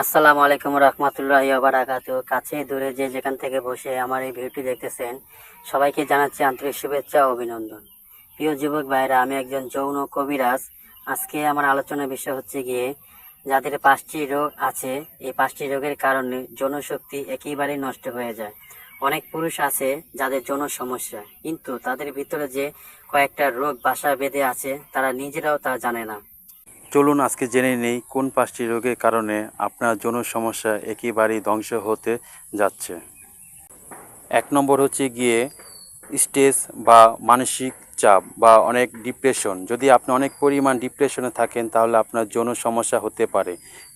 আসসালামু আলাইকুম রহমতুল্লাহ বারাকাতু কাছে দূরে যে যেখান থেকে বসে আমার এই ভিডিওটি দেখতেছেন, সবাইকে জানাচ্ছি আন্তরিক শুভেচ্ছা ও অভিনন্দন। প্রিয় যুবক ভাইরা, আমি একজন যৌন কবিরাজ। আজকে আমার আলোচনার বিষয় হচ্ছে গিয়ে, যাদের পাঁচটি রোগ আছে, এই পাঁচটি রোগের কারণে যৌনশক্তি একেবারেই নষ্ট হয়ে যায়। অনেক পুরুষ আছে যাদের যৌন সমস্যা, কিন্তু তাদের ভিতরে যে কয়েকটা রোগ বাসা বেঁধে আছে, তারা নিজেরাও তা জানে না। চলুন আজকে জেনে নেই কোন পাঁচটি রোগের কারণে আপনার যৌন সমস্যা একেবারেই ধ্বংস হতে যাচ্ছে। এক নম্বর হচ্ছে গিয়ে স্ট্রেস বা মানসিক চাপ বা অনেক ডিপ্রেশন। যদি আপনি অনেক পরিমাণ ডিপ্রেশনে থাকেন, তাহলে আপনার যৌন সমস্যা হতে পারে।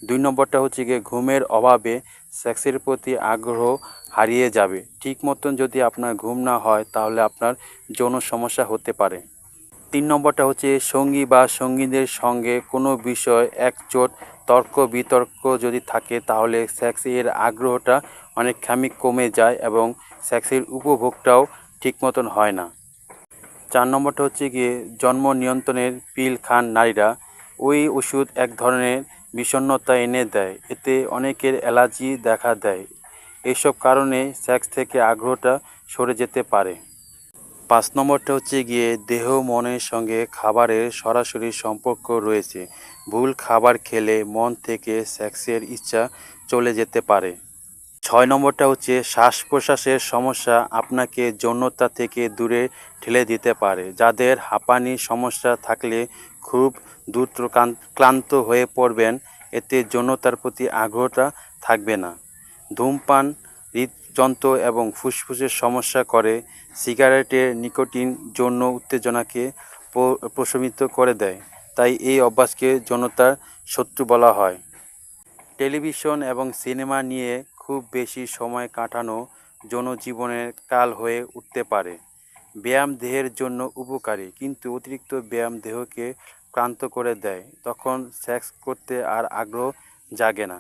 দুই নম্বরটা হচ্ছে গিয়ে ঘুমের অভাবে সেক্সের প্রতি আগ্রহ হারিয়ে যাবে। ঠিক মতন যদি আপনার ঘুম না হয়, তাহলে আপনার যৌন সমস্যা হতে পারে। তিন নম্বরটা হচ্ছে সঙ্গী বা সঙ্গীদের সঙ্গে কোনো বিষয় একচোট, তর্ক, বিতর্ক যদি থাকে, তাহলে সেক্সের আগ্রহটা অনেকখানি কমে যায় এবং সেক্সের উপভোগটাও ঠিক মতন হয় না। চার নম্বরটা হচ্ছে গিয়ে জন্ম নিয়ন্ত্রণের পিল খান নারীরা ওই ওষুধ এক ধরনের বিষণ্ণতা এনে দেয়, এতে অনেকের অ্যালার্জি দেখা দেয়। এসব কারণে সেক্স থেকে আগ্রহটা সরে যেতে পারে। পাঁচ নম্বরটা হচ্ছে গিয়ে দেহ, মনের সঙ্গে খাবারের সরাসরি সম্পর্ক রয়েছে। ভুল খাবার খেলে মন থেকে সেক্সের ইচ্ছা চলে যেতে পারে। ছয় নম্বরটা হচ্ছে শ্বাস প্রশ্বাসের সমস্যা আপনাকে যৌনতা থেকে দূরে ঠেলে দিতে পারে। যাদের হাঁপানির সমস্যা থাকলে খুব দ্রুত ক্লান্ত হয়ে পড়বেন। এতে যৌনতার প্রতি আগ্রহটা থাকবে না। ধূমপান হৃদযন্ত্র এবং ফুসফুসের সমস্যা করে সিগারেটের নিকোটিন যৌন উত্তেজনাকে প্রশমিত করে দেয়। তাই এই অভ্যাসকে জনতার শত্রু বলা হয়। টেলিভিশন এবং সিনেমা নিয়ে খুব বেশি সময় কাটানো জনজীবনের কাল হয়ে উঠতে পারে। ব্যায়াম দেহের জন্য উপকারী, কিন্তু অতিরিক্ত ব্যায়াম দেহকে ক্লান্ত করে দেয়। তখন সেক্স করতে আর আগ্রহ জাগে না।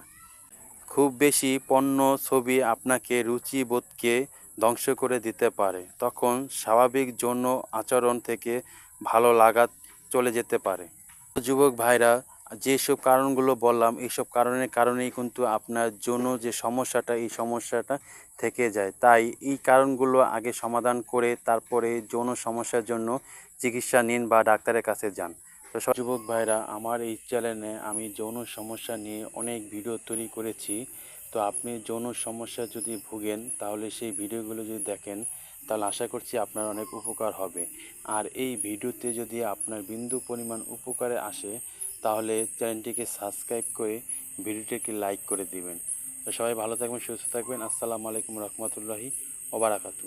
খুব বেশি পণ্য ছবি আপনাকে রুচিবোধকে ধ্বংস করে দিতে পারে। তখন স্বাভাবিক যৌন আচরণ থেকে ভালো লাগা চলে যেতে পারে। যুবক ভাইরা, যেসব কারণগুলো বললাম এইসব কারণের কারণেই কিন্তু আপনার যৌন যে সমস্যাটা, এই সমস্যাটা থেকে যায়। তাই এই কারণগুলো আগে সমাধান করে তারপরে যৌন সমস্যার জন্য চিকিৎসা নিন বা ডাক্তারের কাছে যান। তো সব যুবক ভাইরা, আমার এই চ্যানেলে আমি যৌন সমস্যা নিয়ে অনেক ভিডিও তৈরি করেছি। তো আপনি যৌন সমস্যা যদি ভুগেন, তাহলে সেই ভিডিওগুলো যদি দেখেন, তাহলে আশা করছি আপনার অনেক উপকার হবে। আর এই ভিডিওতে যদি আপনার বিন্দু পরিমাণ উপকারে আসে, তাহলে চ্যানেলটিকে সাবস্ক্রাইব করে ভিডিওটিকে লাইক করে দিবেন। তো সবাই ভালো থাকবেন, সুস্থ থাকবেন। আসসালামু আলাইকুম রহমতুল্লাহি ওবারাকাতু